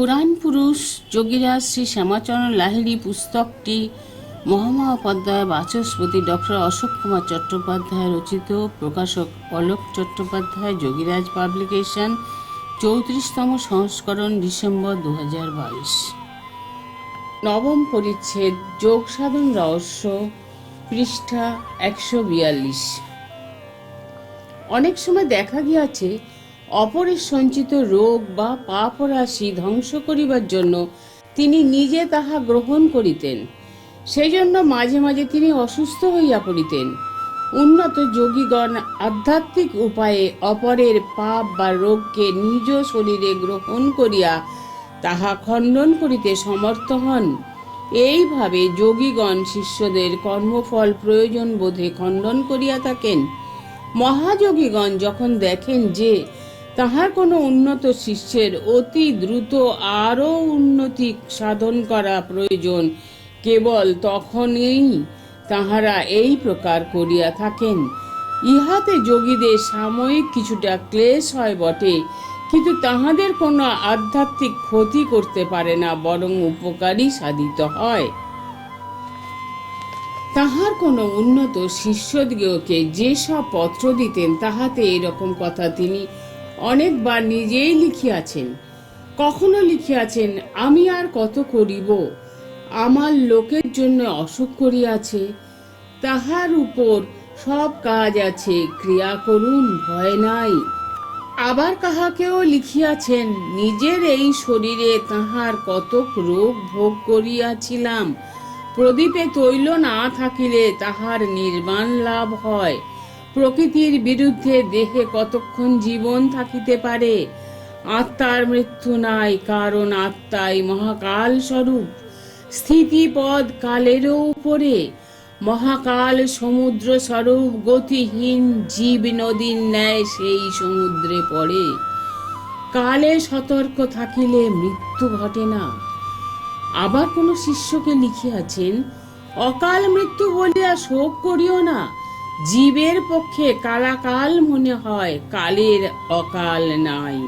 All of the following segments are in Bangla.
পুরাণ পুরুষ যোগীরাজ শ্রী শ্যামাচরণ লাহিড়ী পুস্তকটি মহামহাপাধ্যায় বাচস্পতি ডক্টর অশোক কুমার চট্টোপাধ্যায় রচিত, প্রকাশক অলোক চট্টোপাধ্যায়, যোগীরাজ পাবলিকেশন, চৌত্রিশতম সংস্করণ, ডিসেম্বর দু হাজার বাইশ। নবম পরিচ্ছেদ, যোগ সাধন রহস্য, পৃষ্ঠা একশো বিয়াল্লিশ। অনেক সময় দেখা গিয়াছে অপরের সঞ্চিত রোগ বা পাপ রাশি ধ্বংস করিবার জন্য তিনি নিজে তাহা গ্রহণ করিতেন। সেই জন্য মাঝে মাঝে তিনি অসুস্থ হইয়া পড়িতেন। উন্নত যোগীগণ আধ্যাত্মিক উপায়ে অপরের পাপ বা রোগকে নিজ শরীরে গ্রহণ করিয়া তাহা খণ্ডন করিতে সমর্থ হন। এইভাবে যোগীগণ শিষ্যদের কর্মফল প্রয়োজন বোধে খণ্ডন করিয়া থাকেন। মহাযোগীগণ যখন দেখেন যে তাহার কোনো উন্নত শিষ্যের অতি দ্রুত আরও উন্নতি সাধন করা প্রয়োজন। কেবল তখনই তাহারা এই প্রকার করিয়া থাকেন। ইহাতে যোগীদের সাময়িক কিছুটা ক্লেশ হয় বটে, কিন্তু তাহাদের কোনো আধ্যাত্মিক ক্ষতি করতে পারে না, বরং উপকারী সাধিত হয়। তাহার কোনো উন্নত শিষ্যদিগকে যেসব পত্র দিতেন, তাহাতে এরকম কথা তিনি অনেকবার নিজেই লিখিয়াছেন। কখনো লিখিয়াছেন, আমি আর কত করিব? আমার লোকের জন্য অসুখ করিয়াছে, তাহার উপর সব কাজ আছে, ক্রিয়া করুন, ভয় নাই। আবার কাহাকেও লিখিয়াছেন, নিজের এই শরীরে তাহার কতক রোগ ভোগ করিয়াছিলাম। প্রদীপে তৈল না থাকিলে তাহার নির্মাণ লাভ হয়। প্রকৃতির বিরুদ্ধে দেহে কতক্ষণ জীবন থাকিতে পারে? আত্মার মৃত্যু নাই, কারণ আত্মাই মহাকাল স্বরূপ স্থিতিপদ কালেরও উপরে। মহাকাল সমুদ্র স্বরূপ গতিহীন জীব নদীর ন্যায় সেই সমুদ্রে পড়ে। কালে সতর্ক থাকিলে মৃত্যু ঘটে না। আবার কোন শিষ্যকে লিখিয়াছেন, অকাল মৃত্যু বলিয়া শোক করিও না। জীবের পক্ষে কালাকাল মনে হয়, কালের অকাল নাই।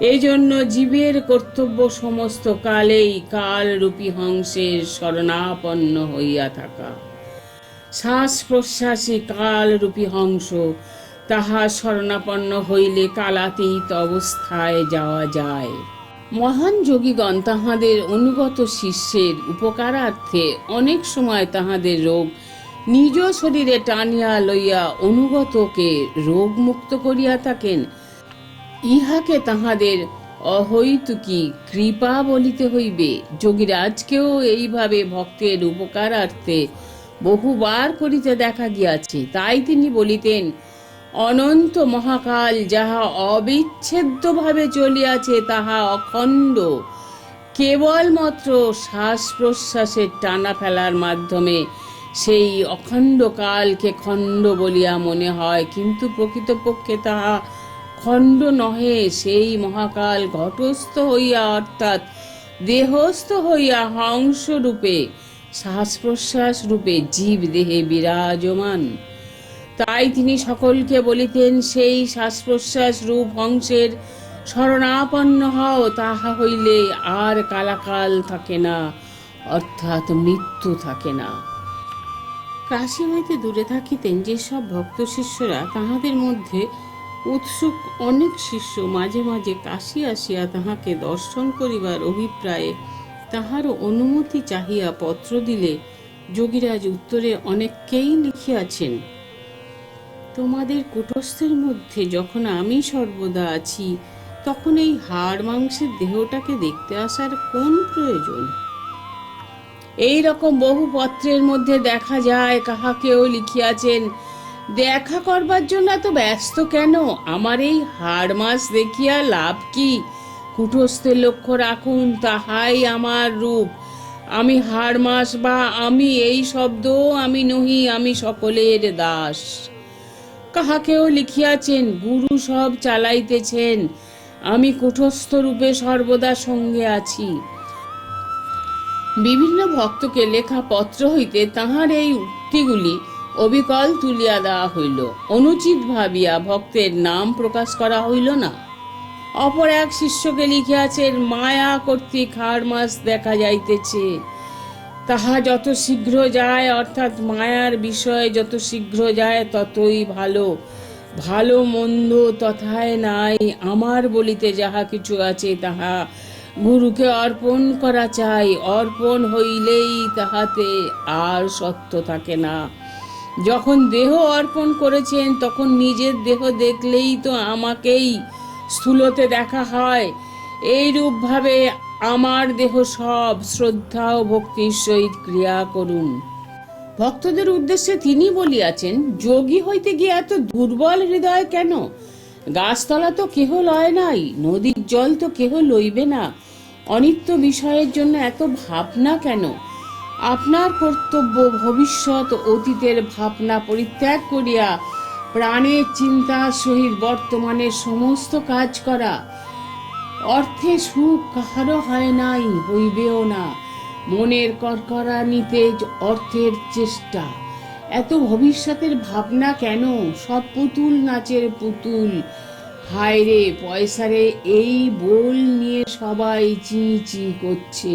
এজন্য জীবের কর্তব্য সমস্ত কালেই কালরূপী হংসের শরণাপন্ন হইয়া থাকা। শ্বাস প্রশ্বাসে কালরূপী হংস, তাহা শরণাপন্ন হইলে কালাতীত অবস্থায় যাওয়া যায়। মহান যোগীগণ তাহাদের অনুগত শিষ্যের উপকারার্থে অনেক সময় তাহাদের রোগ নিজ শরীরে টানিয়া লইয়া অনুগতকে রোগমুক্ত করিয়া থাকেন। ইহাকে তাহাদের অহৈতুকী কৃপা বলিতে হইবে। যোগীরাজকেও এইভাবে ভক্তের উপকারার্থে বহুবার করিতে দেখা গিয়াছে। তাই তিনি বলিতেন, অনন্ত মহাকাল যাহা অবিচ্ছেদ্যভাবে চলিয়াছে তাহা অখণ্ড। কেবলমাত্র শ্বাস প্রশ্বাসের টানা ফেলার মাধ্যমে সেই অখণ্ড কালকে খণ্ড বলিয়া মনে হয়, কিন্তু প্রকৃতপক্ষে তাহা খণ্ড নহে। সেই মহাকাল ঘটস্থ হইয়া, অর্থাৎ দেহস্থ হইয়া হংস রূপে শ্বাস প্রশ্বাস রূপে জীব দেহে বিরাজমান। তাই তিনি সকলকে বলিতেন, সেই শ্বাস প্রশ্বাস রূপ হংসের শরণাপন্ন হও, তাহা হইলে আর কালাকাল থাকে না, অর্থাৎ মৃত্যু থাকে না। কাশী হইতে দূরে থাকিতেন যেসব ভক্ত শিষ্যরা তাহাদের মধ্যে উৎসুক অনেক শিষ্য মাঝে মাঝে কাশী আসিয়া তাহাকে দর্শন করিবার অভিপ্রায়ে তাহার অনুমতি চাহিয়া পত্র দিলে যোগীরাজ উত্তরে অনেককেই লিখিয়াছেন, তোমাদের কুটস্থের মধ্যে যখন আমি সর্বদা আছি, তখন এই হাড় মাংসের দেহটাকে দেখতে আসার কোন প্রয়োজন? এই রকম বহু পত্রের মধ্যে দেখা যায় কাহাকেও লিখিয়াছেন, দেখা করবার জন্য এত ব্যস্ত কেন? আমার এই হাড় মাস দেখিয়া লাভ কি? কুটস্থের লক্ষ্য রাখুন, তাহাই আমার রূপ। আমি হাড় মাস বা আমি এই শব্দ, আমি নহি, আমি সকলের দাস। কাহাকেও লিখিয়াছেন, গুরু সব চালাইতেছেন, আমি কুটস্থ রূপে সর্বদা সঙ্গে আছি। বিভিন্ন ভক্তকে লেখা পত্র হইতে তাহার এই উক্তিগুলি অবিকল তুলিয়া দেওয়া হইল। অনুচিত ভাবিয়া ভক্তের নাম প্রকাশ করা হইল না। অপর এক শিষ্যকে লিখিয়াছেন, মায়া কর্তৃক হাড় মাস দেখা যাইতেছে। তাহা যত শীঘ্র যায়, অর্থাৎ মায়ার বিষয়ে যত শীঘ্র যায়, ততই ভালো। ভালো মন্দ তথায় নাই। আমার বলিতে যাহা কিছু আছে, তাহা গুরুকে অর্পণ করা চাই। অর্পণ হইলেই তাহাতে আর সত্য থাকে না। যখন দেহ অর্পণ করেছেন, তখন নিজের দেহ দেখলেই তো আমাকেই স্থূলতে দেখা হয়। এইরূপভাবে আমার দেহ সব শ্রদ্ধা ও ভক্তির সহিত ক্রিয়া করুন। ভক্তদের উদ্দেশ্যে তিনি বলিয়াছেন, যোগী হইতে গিয়ে এত দুর্বল হৃদয় কেন? গাছতলা তো কেহ লয় নাই, নদীর জল তো কেহ লইবে না। অনিত্য বিষয়ের জন্য এত ভাবনা কেন? আপনার কর্তব্য ভবিষ্যৎ অতীতের ভাবনা পরিত্যাগ করিয়া প্রাণের চিন্তার সহিত বর্তমানে সমস্ত কাজ করা। অর্থে সুখ কাহারও হয় নাই, হইবেও না। মনের করকরা নিতে অর্থের চেষ্টা। এত ভবিষ্যতের ভাবনা কেন? সব পুতুল নাচের পুতুল। হায় রে, পয়সারে এই বোল নিয়ে সবাই চি চি করছে।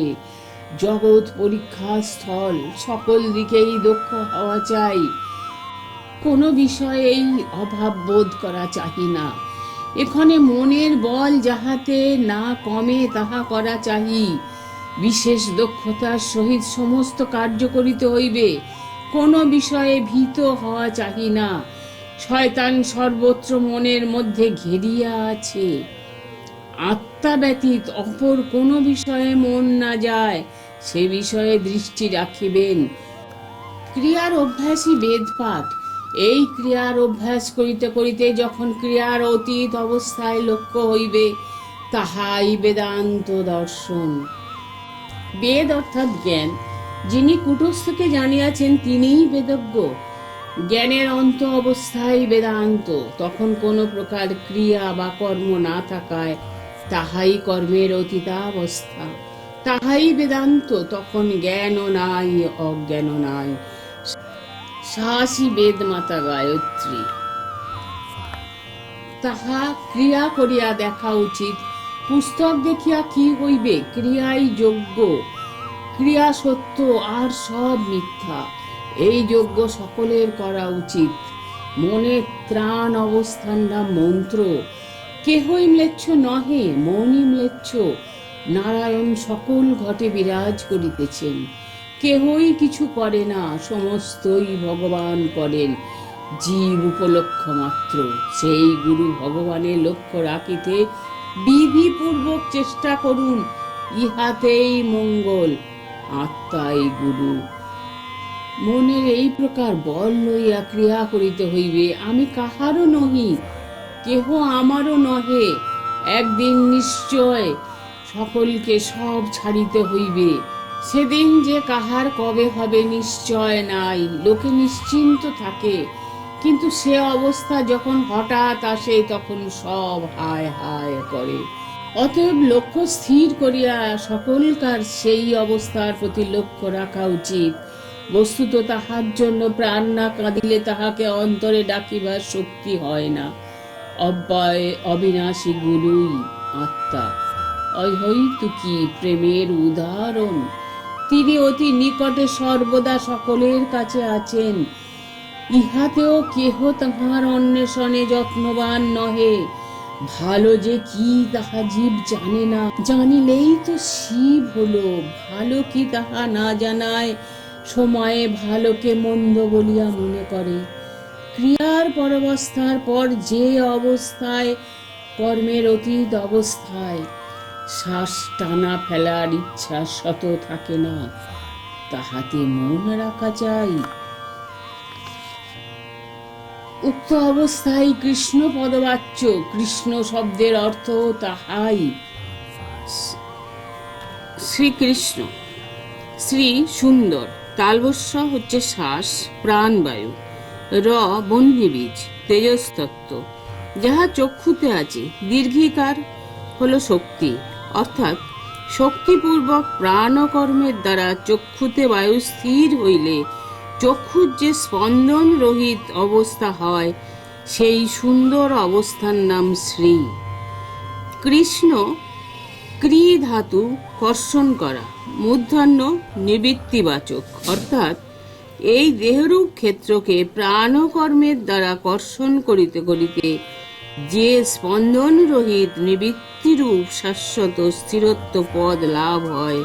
জগৎ পরীক্ষা স্থল, সকল দিকেই দক্ষ হওয়া চাই। কোনো বিষয়েই অভাব বোধ করা চাহি না। এখানে মনের বল যাহাতে না কমে, তাহা করা চাহি বিশেষ দক্ষতার সহিত সমস্ত কার্য করিতে হইবে। কোনো বিষয়ে ভীত হওয়া চাহি না। শয়তান সর্বত্র মনের মধ্যে ঘেরিয়া আছে। আত্মা ব্যতীত অপর কোনো বিষয়ে মন না যায়, সে বিষয়ে দৃষ্টি রাখিবেন। ক্রিয়ার অভ্যাসই বেদপাঠ। এই ক্রিয়ার অভ্যাস করিতে করিতে যখন ক্রিয়ার অতীত অবস্থায় লক্ষ্য হইবে, তাহাই বেদান্ত দর্শন। বেদ অর্থাৎ জ্ঞান। যিনি কুটস্থকে জানিয়াছেন তিনিই বেদজ্ঞ। জ্ঞানের অন্ত অবস্থায় বেদান্ত, তখন কোনো প্রকার ক্রিয়া বা কর্ম না থাকায় তাহাই কর্মের অতীতাবস্থা। তাহাই বেদান্ত, তখন জ্ঞানও নাই, অজ্ঞানও নাই। সাহসী বেদ মাতা গায়ত্রী। তাহা ক্রিয়া করিয়া দেখা উচিত। পুস্তক দেখিয়া কি হইবে? ক্রিয়াই যোগ্য। ক্রিয়া সত্য আর সব মিথ্যা। এই যোগ্য সকলের করা উচিত। মনে ত্রাণ অবস্থান না মন্ত্র। কেহই ম্লেচ্ছ নহে, মনই ম্লেচ্ছ। নারায়ণ সকল ঘটে বিরাজ করিতেছেন। কেহই কিছু করে না, সমস্তই ভগবান করেন। জীব উপলক্ষ মাত্র। সেই গুরু ভগবানের লক্ষ্য রাখিতে বিধিপূর্বক চেষ্টা করুন, ইহাতেই মঙ্গল। আত্মাই গুরু। মনের এই প্রকার বল লইয়া ক্রিয়া করিতে হইবে, আমি কাহারও নহি, কেহ আমারও নহে। একদিন নিশ্চয় সকলকে সব ছাড়িতে হইবে। সেদিন যে কাহার কবে হবে নিশ্চয় নাই, লোকে নিশ্চিন্ত থাকে। কিন্তু সে অবস্থা যখন হঠাৎ আসে, তখন সব হায় হায় করে। অতএব লক্ষ্য স্থির করিয়া সকলকার সেই অবস্থার প্রতি লক্ষ্য রাখা উচিত। বস্তুত তাহার জন্য প্রাণ না কাঁদিলে তাহাকে অন্তরে ডাকিবার শক্তি হয় না। অব্যয় অবিনাশী গুরুই আত্মা। অহৈতুকী প্রেমের উদাহরণ। তিনি অতি নিকটে সর্বদা সকলের কাছে আছেন। ইহাতেও কেহ তাহার অন্বেষণে যত্নবান নহে। ভালো যে কি তাহা জীব জানে না। জানিলেই তো শিব হলো, ভালো কি তাহা না জানায়, সময়ে ভালোকে মন্দ বলিয়া মনে করে। ক্রিয়ার পরবস্থার পর যে অবস্থায়, কর্মের অতীত অবস্থায়, শ্বাস টানা ফেলার ইচ্ছা শত থাকে না। তাহাতে মন রাখা চাই উক্ত অবস্থায় কৃষ্ণ পদবাচ্য, কৃষ্ণ শব্দের অর্থ তাহাই। শ্রীকৃষ্ণ, শ্রী সুন্দর, তালবস্য হচ্ছে শ্বাস, প্রাণবায়ু, র বহ্নিবীজ তেজস্তত্ত্ব। যাহা চক্ষুতে আছে, দীর্ঘিকার হল শক্তি, অর্থাৎ শক্তিপূর্বক প্রাণকর্মের দ্বারা চক্ষুতে বায়ু স্থির হইলে চক্ষুর যে স্পন্দন রহিত অবস্থা হয়, সেই সুন্দর অবস্থার নাম শ্রী। কৃষ্ণ ক্রি ধাতু কর্ষণ করা মূর্ধন্য নিবৃত্তিবাচক, অর্থাৎ এই দেহরূপ ক্ষেত্রকে প্রাণকর্মের দ্বারা কর্ষণ করিতে করিতে যে স্পন্দন রহিত নিবৃত্তিরূপ শাশ্বত স্থিরত্ব পদ লাভ হয়,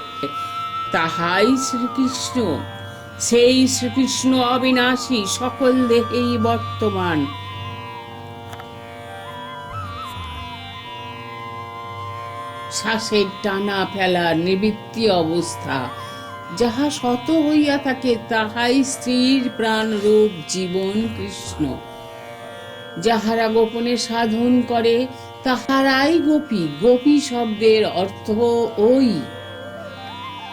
তাহাই শ্রীকৃষ্ণ। সেই শ্রীকৃষ্ণ অবিনাশী সকল দেহেই বর্তমান। শ্বাসের টানা ফেলা নিবৃত্তি অবস্থা, যাহা শত হইয়া থাকে তাহাই স্ত্রীর প্রাণ রূপ জীবন কৃষ্ণ। যাহারা গোপনে সাধন করে, তাহারাই গোপী গোপী শব্দের অর্থ ওই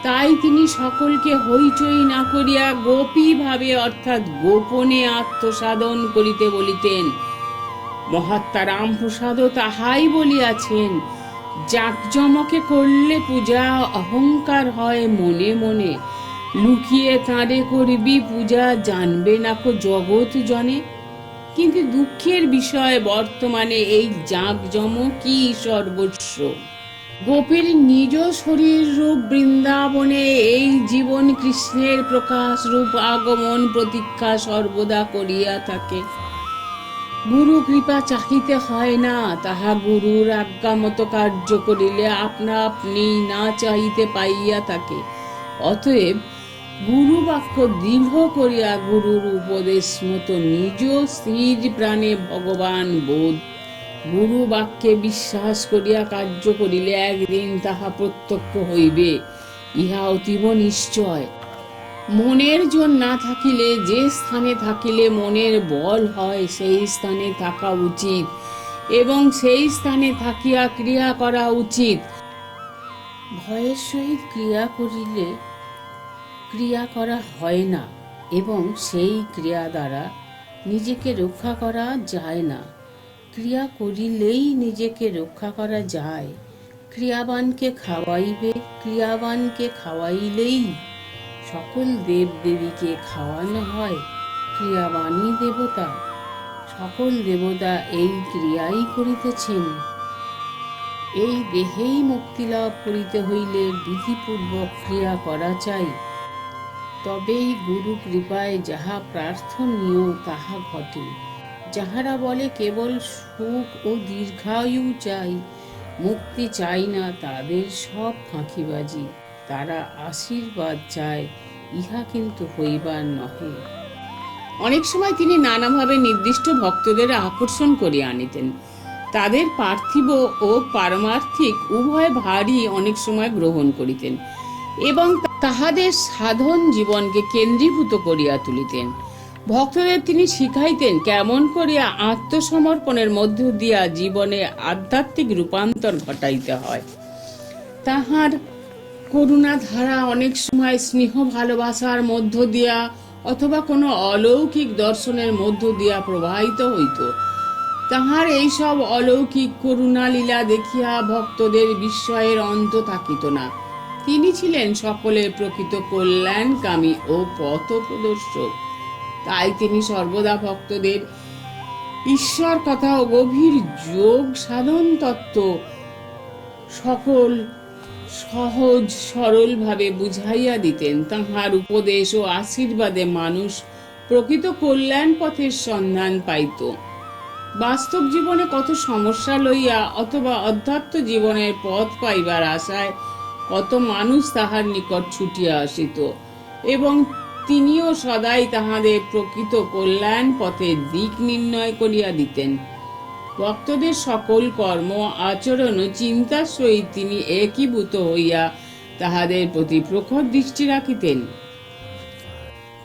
তাই তিনি সকলকে হইচই না করিয়া গোপী ভাবে অর্থাৎ গোপনে আত্মসাধন করিতে বলিতেন। মহাত্মা রামপ্রসাদও তাহাই বলিয়াছেন, জাকজমকে করলে পূজা অহংকার হয় মনে মনে। লুকিয়ে তাঁরে করবি পূজা জানবে না কো জগৎ জনে। কিন্তু দুঃখের বিষয় বর্তমানে এই জাঁকজমকই সর্বস্ব। গোপীর নিজ শরীর রূপ বৃন্দাবনে, এই জীবন কৃষ্ণের প্রকাশ রূপ আগমন প্রতীক্ষা সর্বদা করিয়া থাকে। গুরু কৃপা চাহিতে হয় না, তাহা গুরুর আজ্ঞা মতো কার্য করিলে আপনা আপনি না চাহিতে পাইয়া থাকে। অতএব গুরু বাক্য দৃঢ় করিয়া গুরুর উপদেশ মতো নিজ স্থির প্রাণে ভগবান বোধ গুরু বাক্যে বিশ্বাস করিয়া কার্য করিলে একদিন তাহা প্রত্যক্ষ হইবে। ইহা অতীব নিশ্চয়। মনের জোর না থাকিলে, যে স্থানে থাকিলে মনের বল হয়, সেই স্থানে থাকা উচিত এবং সেই স্থানে থাকিয়া ক্রিয়া করা উচিত। ভয়ের সহিত ক্রিয়া করিলে ক্রিয়া করা হয় না এবং সেই ক্রিয়া দ্বারা নিজেকে রক্ষা করা যায় না। ক্রিয়া করিলেই নিজেকে রক্ষা করা যায়। ক্রিয়াবানকে খাওয়াইবে, ক্রিয়াবানকে খাওয়াইলেই সকল দেব দেবীকে খাওয়ানো হয়, ক্রিয়াবানই দেবতা। সকল দেবতা এই ক্রিয়াই করিতেছেন। এই দেহেই মুক্তি লাভ করিতে হইলে বিধিপূর্বক ক্রিয়া করা চাই। তবেই গুরু কৃপায় যাহা প্রার্থনীয়, তাহা ঘটে। যাহারা বলে কেবল সুখ ও দীর্ঘায়ু চাই, মুক্তি চাই না তাদের সব ফাঁকিবাজি। তারা আশীর্বাদ চায়, ইহা কিন্তু হইবার নহে। অনেক সময় তিনি নানাভাবে নির্দিষ্ট ভক্তদের আকর্ষণ করিয়া আনিতেন। তাদের পার্থিব ও পারমার্থিক উভয় ভারই অনেক সময় গ্রহণ করিতেন এবং তাহাদের সাধন জীবনকে কেন্দ্রীভূত করিয়া তুলিতেন। ভক্তদের তিনি শিখাইতেন কেমন করিয়া আত্মসমর্পণের মধ্য দিয়া জীবনে আধ্যাত্মিক রূপান্তর ঘটাইতে হয়। তাহার করুণা ধারা অনেক সময় স্নেহ ভালোবাসার মধ্য দিয়া অথবা কোনো অলৌকিক দর্শনের মধ্য দিয়া প্রবাহিত হইত। তাহার এইসব অলৌকিক করুণা লীলা দেখিয়া ভক্তদের বিস্ময়ের অন্ত থাকিত না। তিনি ছিলেন সকলের প্রকৃত কল্যাণকামী ও পথ প্রদর্শক তাই তিনি সর্বদা ভক্তদের ঈশ্বর কথা ও গভীর যোগ সাধন তত্ত্ব সকল সহজ সরলভাবে বুঝাইয়া দিতেন। তাহার উপদেশ ও আশীর্বাদে মানুষ প্রকৃত কল্যাণ পথের সন্ধান পাইত। বাস্তব জীবনে কত সমস্যা লইয়া অথবা অধ্যাত্ম জীবনের পথ পাইবার আশায় কত মানুষ তাহার নিকট ছুটিয়া আসিত। এবং তিনিও সদাই তাহাদের প্রকৃত কল্যাণ পথের দিক নির্ণয় করিয়া দিতেন। ভক্তদের সকল কর্ম, আচরণ ও চিন্তার সহিত তিনি একীভূত হইয়া তাহাদের প্রতি প্রখর দৃষ্টি রাখিতেন।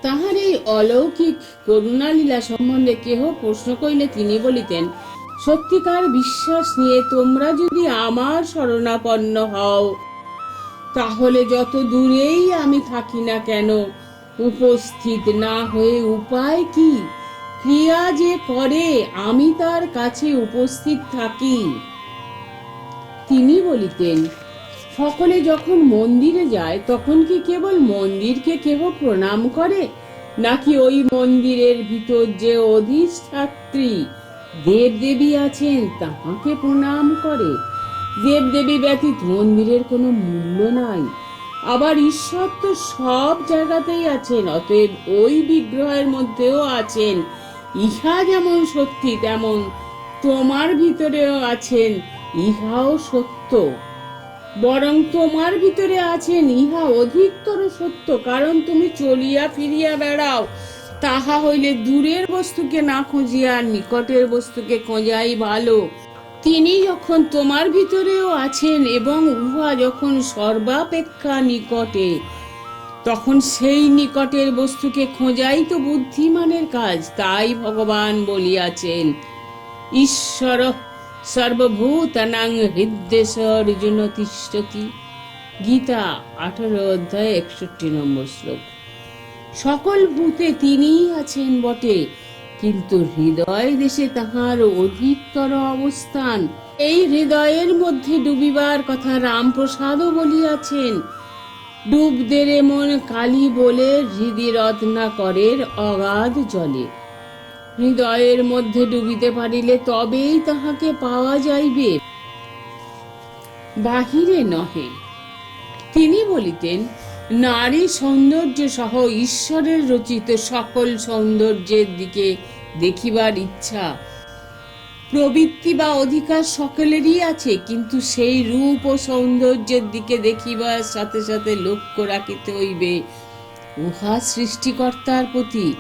তাহার এই অলৌকিক করুণালীলা সম্বন্ধে কেহ প্রশ্ন করিলে তিনি বলিতেন, সত্যিকার বিশ্বাস নিয়ে তোমরা যদি আমার শরণাপন্ন হও, তাহলে যত দূরেই আমি থাকি না কেন উপস্থিত না হয়ে উপায় কি? ক্রিয়া যে করে, আমি তার কাছে উপস্থিত থাকি। তিনি বলিতেন, সকলে যখন মন্দিরে যায়, তখন কি কেবল মন্দিরকে কেহ প্রণাম করে? নাকি ওই মন্দিরের ভিতর যে অধিষ্ঠাত্রী দেব দেবী আছেন, তাহাকে প্রণাম করে? দেব দেবী ব্যতীত মন্দিরের কোনো মূল্য নাই। আবার ঈশ্বর তো সব জায়গাতেই আছেন, অতএব ওই বিগ্রহের মধ্যেও আছেন। ইহা যেমন সত্যি, তেমন তোমার ভিতরেও আছেন, ইহাও সত্য। বরং তোমার ভিতরে আছেন, ইহা অধিকতর সত্য, কারণ তুমি চলিয়া ফিরিয়া বেড়াও। তাহা হইলে দূরের বস্তুকে না খুঁজিয়া নিকটের বস্তুকে খোঁজাই ভালো। তিনি যখন তোমার ভিতরেও আছেন এবং উহা যখন সর্বাপেক্ষা নিকটে, তখন সেই নিকটের বস্তুকে খোঁজাই তো বুদ্ধিমানের কাজ, তাই ভগবান বলিয়াছেন, ঈশ্বর সর্বভূতানাং হৃদ্দেশ অর্জুন তিষ্ঠতি গীতা আঠারো অধ্যায় একষট্টি নম্বর শ্লোক। সকল ভূতে তিনিই আছেন বটে। কিন্তু হৃদয় দেশে তাহার অধিকতর অবস্থান। এই হৃদয়ের মধ্যে ডুবিবার কথা রামপ্রসাদও বলিয়াছেন। ডুব দেরে মন কালী বলে হৃদি রত্নাকরের অগাধ জলে। হৃদয়ের মধ্যে ডুবিতে পারিলে তবেই তাহাকে পাওয়া যাইবে। বাহিরে নহে। তিনি বলিতেন নারী সৌন্দর্য সহ ঈশ্বরের রচিত সকল সৌন্দর্যের দিকে দেখিবার ইচ্ছা। প্রবৃত্তি বা অধিকার সকলেরই আছে, কিন্তু সেই রূপ ও সৌন্দর্যের দিকে দেখিবার সাথে সাথে লক্ষ্য রাখিতে হইবে। উহা সৃষ্টিকর্তার প্রতি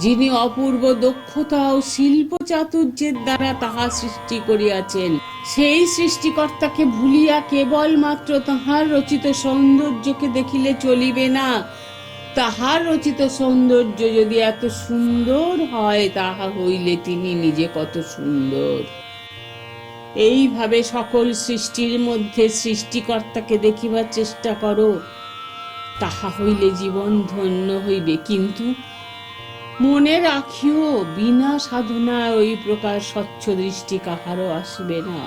যিনি অপূর্ব দক্ষতা ও শিল্প চাতুর্যের দ্বারা তাহা সৃষ্টি করিয়াছেন। সেই সৃষ্টিকর্তাকে ভুলিয়া কেবল মাত্র তাহার রচিত সৌন্দর্যকে দেখিলে চলিবে না। তাহার রচিত সৌন্দর্য যদি এত সুন্দর হয়, তাহা হইলে তিনি নিজে কত সুন্দর। এইভাবে সকল সৃষ্টির মধ্যে সৃষ্টিকর্তাকে দেখিবার চেষ্টা করো। তাহা হইলে জীবন ধন্য হইবে। কিন্তু মনে রাখিও, বিনা সাধনায় ওই প্রকার স্বচ্ছ দৃষ্টি কাহারও আসবে না।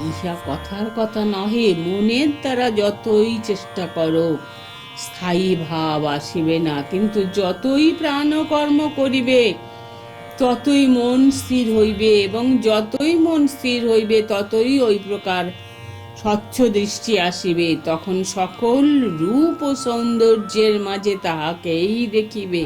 ইহা কথার কথা নহে, মনের দ্বারা যতই চেষ্টা করো, স্থায়ী ভাব আসিবে না। কিন্তু যতই প্রাণকর্ম করিবে, ততই মন স্থির হইবে এবং যতই মন স্থির হইবে, ততই ওই প্রকার স্বচ্ছ দৃষ্টি আসিবে তখন সকল রূপ ও সৌন্দর্যের মাঝে তাহাকেই দেখিবে।